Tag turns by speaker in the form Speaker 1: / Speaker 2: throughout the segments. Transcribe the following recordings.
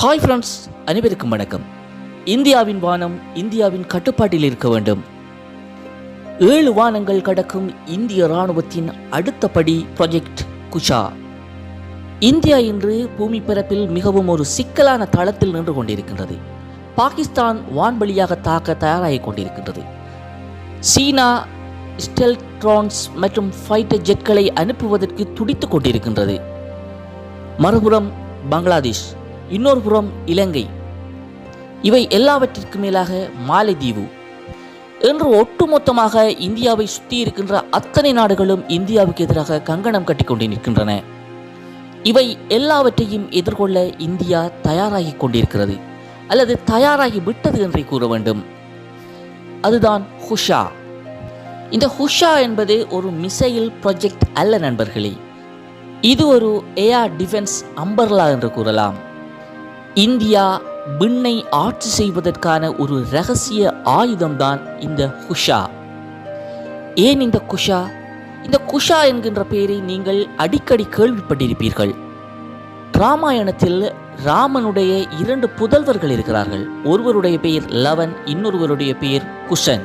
Speaker 1: Hi friends அனைவருக்கும் வணக்கம். இந்தியாவின் வானம் இந்தியாவின் கட்டுப்பாட்டில் இருக்க வேண்டும். ஏழு வானங்கள் கடக்கும் இந்திய ராணுவத்தின் அடுத்த படி ப்ராஜெக்ட் குஷா இந்தியா இன்று பூமி பரப்பில் மிகவும் ஒரு சிக்கலான தளத்தில் நின்று கொண்டிருக்கின்றது. பாகிஸ்தான் வான்வழியாக தாக்க தயாராகிக் கொண்டிருக்கின்றது. சீனா ஸ்டெல்ட்ரான்ஸ் மற்றும் ஃபைட்டர் ஜெட்களை அனுப்புவதற்கு துடித்துக் கொண்டிருக்கின்றது. மறுபுறம் பங்களாதேஷ். இன்னொரு புறம் இலங்கை. இவை எல்லாவற்றிற்கும் மேலாக மாலைதீவு. என்று ஒட்டுமொத்தமாக இந்தியாவை சுற்றி இருக்கின்ற அத்தனை நாடுகளும் இந்தியாவுக்கு எதிராக கங்கணம் கட்டிக்கொண்டு நிற்கின்றன. இவை எல்லாவற்றையும் எதிர்கொள்ள இந்தியா தயாராகி கொண்டிருக்கிறது. அல்லது தயாராகி விட்டது என்றே கூற வேண்டும். அதுதான் ஹுஷா. இந்த ஹுஷா என்பது ஒரு மிசைல் ப்ராஜெக்ட் அல்ல நண்பர்களே. இது ஒரு ஏஆர் டிஃபென்ஸ் அம்பர்லா என்று கூறலாம். இந்தியா விண்ணை ஆட்சி செய்வதற்கான ஒரு ரகசிய ஆயுதம்தான் இந்த குஷா. ஏன் இந்த குஷா? இந்த குஷா என்கின்ற பெயரை நீங்கள் அடிக்கடி கேள்விப்பட்டிருப்பீர்கள். ராமாயணத்தில் ராமனுடைய இரண்டு புதல்வர்கள் இருக்கிறார்கள். ஒருவருடைய பெயர் லவன் இன்னொருவருடைய பெயர் குஷன்.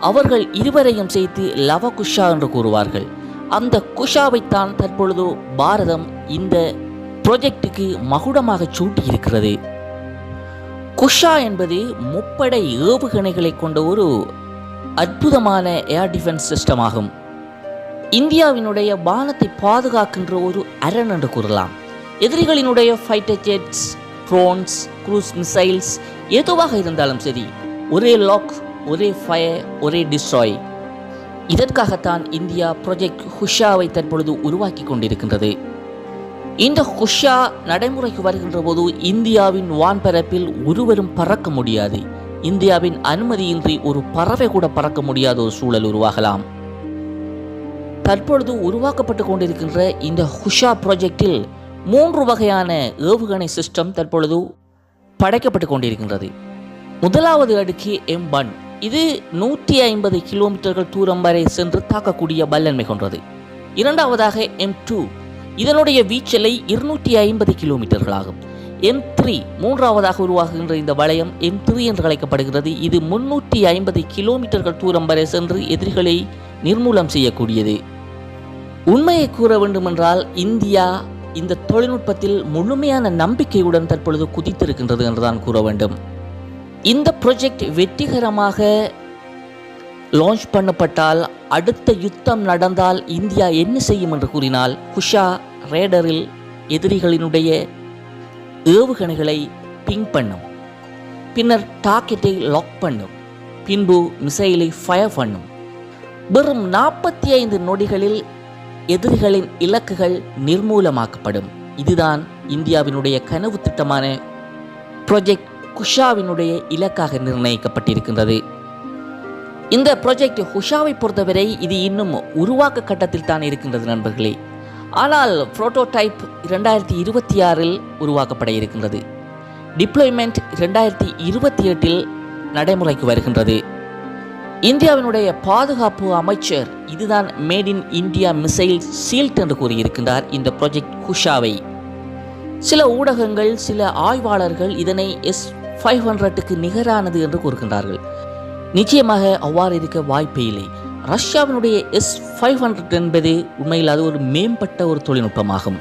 Speaker 1: அவர்கள் இருவரையும் சேர்த்து லவ குஷா என்று கூறுவார்கள். அந்த குஷாவைத்தான் தற்பொழுது பாரதம் இந்த ப்ரொஜெக்டுக்கு மகுடமாக சூட்டியிருக்கிறது. குஷா என்பது முப்படை ஏவுகணைகளை கொண்ட ஒரு அற்புதமான ஏர் டிஃபென்ஸ் சிஸ்டம் ஆகும். இந்தியாவினுடைய வானத்தை பாதுகாக்கின்ற ஒரு அரண் என்று கூறலாம். எதிரிகளினுடைய fighter jets drones cruise missiles எதுவாக இருந்தாலும் சரி ஒரே லாக் ஒரே ஃபயர் ஒரே டிஸ்ட்ராய் இதற்காகத்தான் இந்தியா ப்ரொஜெக்ட் ஹுஷாவை தற்பொழுது உருவாக்கி கொண்டிருக்கின்றது. இந்த ஹுஷா நடைமுறைக்கு வருகின்ற போது இந்தியாவின் வான்பரப்பில் ஒருவரும் பறக்க முடியாது. இந்தியாவின் அனுமதியின்றி ஒரு பறவை கூட பறக்க முடியாத ஒரு சூழல் உருவாகலாம். தற்பொழுது உருவாக்கப்பட்டு கொண்டிருக்கின்ற இந்த ஹுஷா ப்ராஜெக்டில் மூன்று வகையான ஏவுகணை சிஸ்டம் தற்பொழுது படைக்கப்பட்டு கொண்டிருக்கின்றது. முதலாவது அடுக்கு எம் ஒன் இது நூற்றி ஐம்பது கிலோமீட்டர்கள் தூரம் வரை சென்று தாக்கக்கூடிய வல்லன்மை கொண்டது. இரண்டாவதாக எம் டூ இதனுடைய வீச்சலை இருநூற்றி ஐம்பது கிலோமீட்டர்கள் ஆகும் எம் த்ரீ மூன்றாவதாக உருவாகுகின்ற இந்த வளையம் எம் த்ரீ என்று அழைக்கப்படுகிறது. இது முன்னூற்றி ஐம்பது கிலோமீட்டர்கள் தூரம் வரை சென்று எதிரிகளை நிர்மூலம் செய்யக்கூடியது. உண்மையை கூற வேண்டுமென்றால் இந்தியா இந்த தொழில்நுட்பத்தில் முழுமையான நம்பிக்கையுடன் தற்பொழுது குதித்திருக்கின்றது என்றுதான் கூற வேண்டும். இந்த ப்ரொஜெக்ட் வெற்றிகரமாக லான்ச் பண்ணப்பட்டால் அடுத்த யுத்தம் நடந்தால் இந்தியா என்ன செய்யும் என்று கூறினால் குஷா ரேடரில் எதிரிகளினுடைய ஏவுகணைகளை பிங் பண்ணும். பின்னர் டாக்கெட்டை லாக் பண்ணும். பின்பு மிசைலை ஃபயர் பண்ணும். வெறும் நாற்பத்தி ஐந்து நொடிகளில் எதிரிகளின் இலக்குகள் நிர்மூலமாக்கப்படும். இதுதான் இந்தியாவினுடைய கனவு திட்டமான ப்ரொஜெக்ட் குஷாவினுடைய இலக்காக நிர்ணயிக்கப்பட்டிருக்கின்றது. இந்த ப்ரொஜெக்ட் ஹுஷாவை பொறுத்தவரை இது இன்னும் உருவாக்க கட்டத்தில் தான் இருக்கின்றது நண்பர்களே. ஆனால் புரோட்டோடைப் இரண்டாயிரத்தி இருபத்தி ஆறில் உருவாக்கப்பட இருக்கின்றது. டிப்ளாய்மெண்ட் இரண்டாயிரத்தி இருபத்தி எட்டில் நடைமுறைக்கு வருகின்றது. இந்தியாவினுடைய பாதுகாப்பு அமைச்சர் இதுதான் made in India missile shield என்று கூறியிருக்கின்றார் இந்த ப்ராஜெக்ட் குஷாவை. சில ஊடகங்கள் சில ஆய்வாளர்கள் இதனை எஸ் ஃபைவ் ஹண்ட்ரட்டுக்கு நிகரானது என்று கூறுகின்றார்கள். நிச்சயமாக அவ்வாறு இருக்க வாய்ப்பே இல்லை. ரஷ்யாவினுடைய எஸ் ஃபைவ் ஹண்ட்ரட் என்பது உண்மையில் அது ஒரு மேம்பட்ட ஒரு தொழில்நுட்பமாகும்.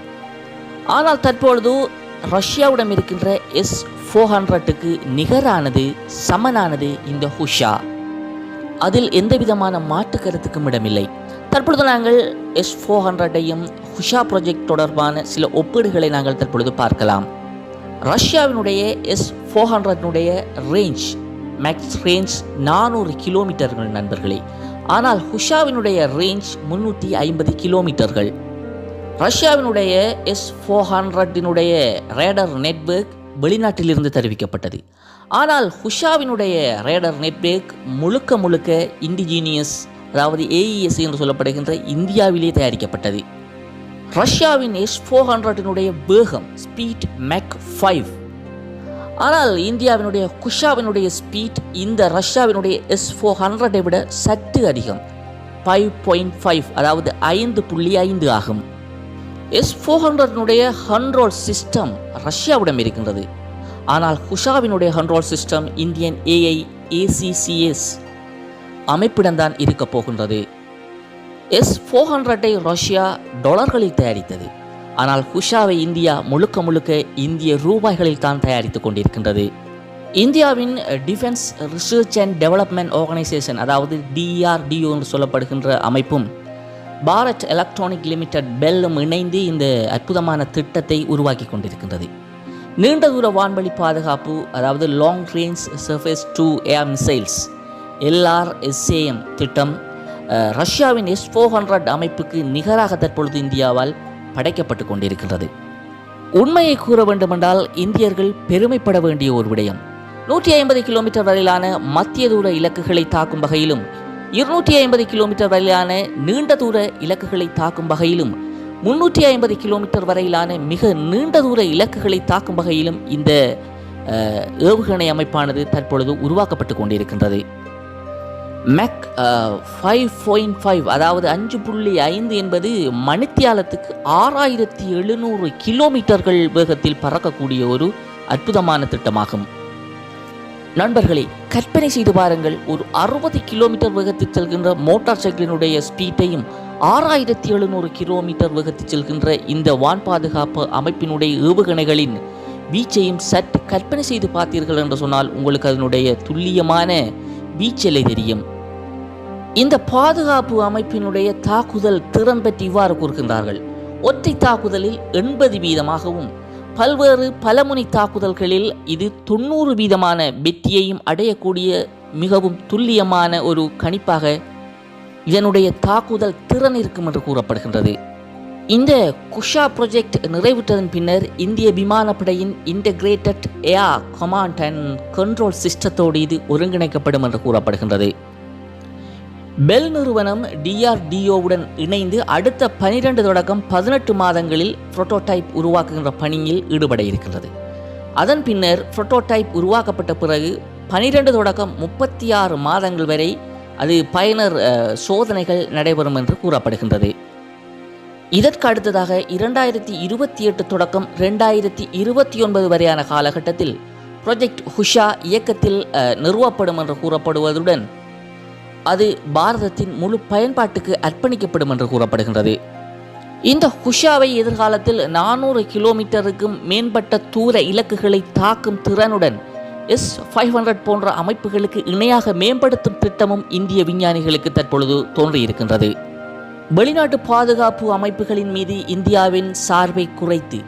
Speaker 1: ஆனால் தற்பொழுது ரஷ்யாவிடம் இருக்கின்ற எஸ் ஃபோர் ஹண்ட்ரட்டுக்கு நிகரானது சமனானது இந்த ஹுஷா. அதில் எந்த விதமான மாற்று கருத்துக்கும் இடமில்லை. தற்பொழுது நாங்கள் எஸ் ஃபோர் ஹண்ட்ரடையும் ஹுஷா ப்ராஜெக்ட் தொடர்பான சில ஒப்பீடுகளை நாங்கள் தற்பொழுது பார்க்கலாம். ரஷ்யாவினுடைய எஸ் ஃபோர் ஹண்ட்ரட்னுடைய ரேஞ்ச் மேக்ஸ் ரேஞ்ச் நானூறு கிலோமீட்டர்கள் நண்பர்களே. ஆனால் ஹுஷாவினுடைய ரேஞ்ச் முன்னூற்றி ஐம்பது கிலோமீட்டர்கள் ரஷ்யாவினுடைய எஸ் ஃபோர் ஹண்ட்ரட்டினுடைய ரேடர் நெட்வொர்க் வெளிநாட்டிலிருந்து தெரிவிக்கப்பட்டது. ஆனால் ஹுஷாவினுடைய ரேடர் நெட்வொர்க் முழுக்க முழுக்க இண்டிஜீனியஸ் அதாவது ஏஇஎஸ் என்று சொல்லப்படுகின்ற இந்தியாவிலே தயாரிக்கப்பட்டது. ரஷ்யாவின் எஸ் ஃபோர் ஹண்ட்ரட்டினுடைய வேகம் ஸ்பீட் மேக் ஃபைவ் ஆனால் இந்தியாவினுடைய குஷாவினுடைய ஸ்பீட் இந்த ரஷ்யாவினுடைய எஸ் ஃபோர் ஹண்ட்ரடை விட சற்று அதிகம். ஃபைவ் பாயிண்ட் ஃபைவ் அதாவது ஐந்து புள்ளி ஐந்து ஆகும். எஸ் ஃபோர் ஹண்ட்ரடினுடைய ஹண்ட்ரோல் சிஸ்டம் ரஷ்யாவிடம் இருக்கின்றது. ஆனால் குஷாவினுடைய control system Indian AI ACCS அமைப்பிடம்தான் இருக்கப் போகின்றது. எஸ் ஃபோர் ஹண்ட்ரட்டை ரஷ்யா டாலர்களில் தயாரித்தது. ஆனால் ஹுஷாவை இந்தியா முழுக்க முழுக்க இந்திய ரூபாய்களில் தான் தயாரித்துக் கொண்டிருக்கின்றது. இந்தியாவின் defence research and development organisation அதாவது டிஆர்டிஓ என்று சொல்லப்படுகின்ற அமைப்பும் பாரத் எலக்ட்ரானிக் லிமிடெட் பெல்லும் இணைந்து இந்த அற்புதமான திட்டத்தை உருவாக்கி கொண்டிருக்கின்றது. நீண்ட தூர வான்வழி பாதுகாப்பு அதாவது long range surface to air missiles LRSAM திட்டம் ரஷ்யாவின் எஸ் ஃபோர் ஹண்ட்ரட் அமைப்புக்கு நிகராக தற்பொழுது இந்தியாவால் படைக்கப்பட்டு கொண்டிருக்கின்றது. உண்மையை கூற வேண்டுமென்றால் இந்தியர்கள் பெருமைப்பட வேண்டிய ஒரு விடயம். நூற்றி ஐம்பது கிலோமீட்டர் வரையிலான மத்திய தூர இலக்குகளை தாக்கும் வகையிலும் இருநூற்றி ஐம்பது கிலோமீட்டர் வரையிலான நீண்ட தூர இலக்குகளை தாக்கும் வகையிலும் முன்னூற்றி ஐம்பது கிலோமீட்டர் வரையிலான மிக நீண்ட தூர இலக்குகளை தாக்கும் வகையிலும் இந்த ஏவுகணை அமைப்பானது தற்பொழுது உருவாக்கப்பட்டு கொண்டிருக்கின்றது. மேக் ஃபைவ் பாயிண்ட் ஃபைவ் அதாவது அஞ்சு புள்ளி ஐந்து என்பது மணித்தியாலத்துக்கு ஆறாயிரத்தி எழுநூறு கிலோமீட்டர்கள் வேகத்தில் பறக்கக்கூடிய ஒரு அற்புதமான திட்டமாகும். நண்பர்களே கற்பனை செய்து பாருங்கள். ஒரு அறுபது கிலோமீட்டர் வேகத்தில் செல்கின்ற மோட்டார் சைக்கிளினுடைய ஸ்பீட்டையும் ஆறாயிரத்தி எழுநூறு கிலோமீட்டர் வேகத்தில் செல்கின்ற இந்த வான் பாதுகாப்பு அமைப்பினுடைய ஏவுகணைகளின் வீச்சையும் சற்று கற்பனை செய்து பார்த்தீர்கள் என்று சொன்னால் உங்களுக்கு அதனுடைய துல்லியமான வீச்சலை தெரியும். இந்த பாதுகாப்பு அமைப்பினுடைய தாக்குதல் திறன் பற்றி இவ்வாறு கூறுகின்றார்கள். ஒற்றை தாக்குதலில் எண்பது வீதமாகவும் பல்வேறு பலமுனை தாக்குதல்களில் இது தொண்ணூறு வீதமான வெற்றியையும் அடையக்கூடிய மிகவும் துல்லியமான ஒரு கணிப்பாக இதனுடைய தாக்குதல் திறன் இருக்கும் என்று கூறப்படுகின்றது. இந்த குஷா ப்ரொஜெக்ட் நிறைவுற்றதன் பின்னர் இந்திய விமானப்படையின் integrated air command and control சிஸ்டத்தோடு இது ஒருங்கிணைக்கப்படும் என்று கூறப்படுகின்றது. பெல் நிறுவனம் டிஆர்டிஓவுடன் இணைந்து அடுத்த பனிரெண்டு தொடக்கம் பதினெட்டு மாதங்களில் புரோட்டோடைப் உருவாக்குகின்ற பணியில் ஈடுபட இருக்கின்றது. அதன் பின்னர் புரோட்டோடைப் உருவாக்கப்பட்ட பிறகு பனிரெண்டு தொடக்கம் முப்பத்தி ஆறு மாதங்கள் வரை அது பயனர் சோதனைகள் நடைபெறும் என்று கூறப்படுகின்றது. இதற்கு அடுத்ததாக இரண்டாயிரத்தி இருபத்தி எட்டு தொடக்கம் ரெண்டாயிரத்தி இருபத்தி ஒன்பது வரையான காலகட்டத்தில் ப்ரொஜெக்ட் ஹுஷா இயக்கத்தில் நிறுவப்படும் என்று கூறப்படுவதுடன் அது பாரதத்தின் முழு பயன்பாட்டுக்கு அர்ப்பணிக்கப்படும் என்று கூறப்படுகின்றது. இந்த ஹுஷாவை எதிர்காலத்தில் நானூறு கிலோமீட்டருக்கும் மேம்பட்ட தூர இலக்குகளை தாக்கும் திறனுடன் எஸ் ஃபைவ் ஹண்ட்ரட் போன்ற அமைப்புகளுக்கு இணையாக மேம்படுத்தும் திட்டமும் இந்திய விஞ்ஞானிகளுக்கு தற்பொழுது தோன்றியிருக்கின்றது. வெளிநாட்டு பாதுகாப்பு அமைப்புகளின் மீது இந்தியாவின் சார்பை குறைத்து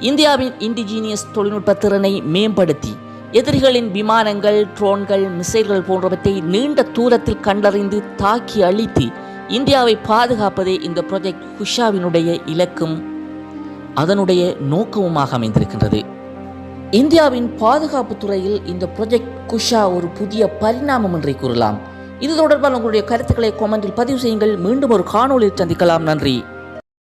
Speaker 1: இந்தியாவின் இண்டிஜீனியஸ் தொழில்நுட்ப திறனை மேம்படுத்தி எதிரிகளின் விமானங்கள் ட்ரோன்கள் மிசைல்கள் போன்றவற்றை நீண்ட தூரத்தில் கண்டறிந்து தாக்கி அழித்து இந்தியாவை பாதுகாப்பதே இந்த ப்ரொஜெக்ட் ஹுஷாவினுடைய இலக்கும் அதனுடைய நோக்கமுமாக அமைந்திருக்கின்றது. இந்தியாவின் பாதுகாப்பு துறையில் இந்த ப்ரொஜெக்ட் குஷா ஒரு புதிய பரிணாமம் என்றே கூறலாம். இது தொடர்பான உங்களுடைய கருத்துக்களை கொமெண்டில் பதிவு செய்யுங்கள். மீண்டும் ஒரு காணொலியில் சந்திக்கலாம். நன்றி.